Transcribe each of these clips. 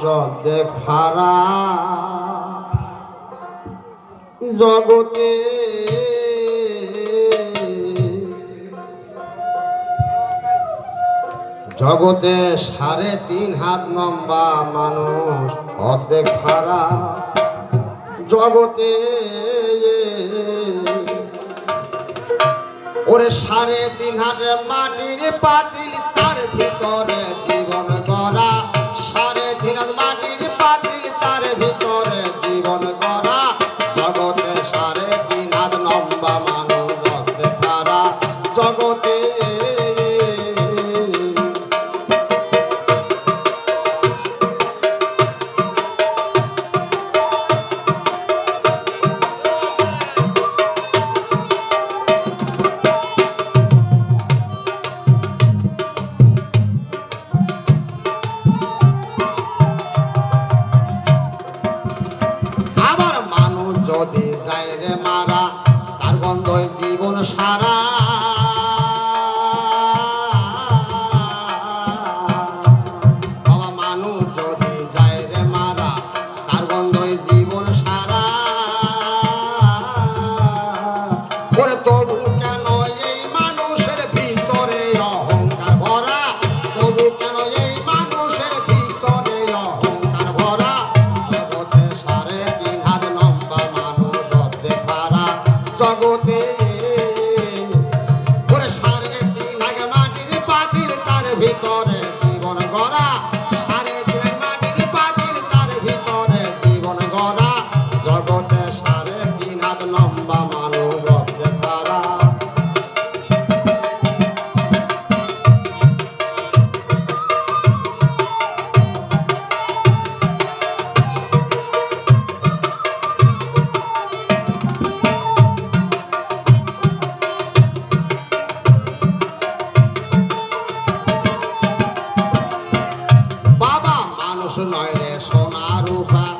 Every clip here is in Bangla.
সদ খারা। জগতে জগতে সাড়ে তিন হাত লম্বা মানুষ অর্ধেক খারা। জগতে ওরে সাড়ে তিন হাতে মাটির পাতিল তার ভিতরে বাবা মানুষ জগতে সারা Rupa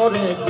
করে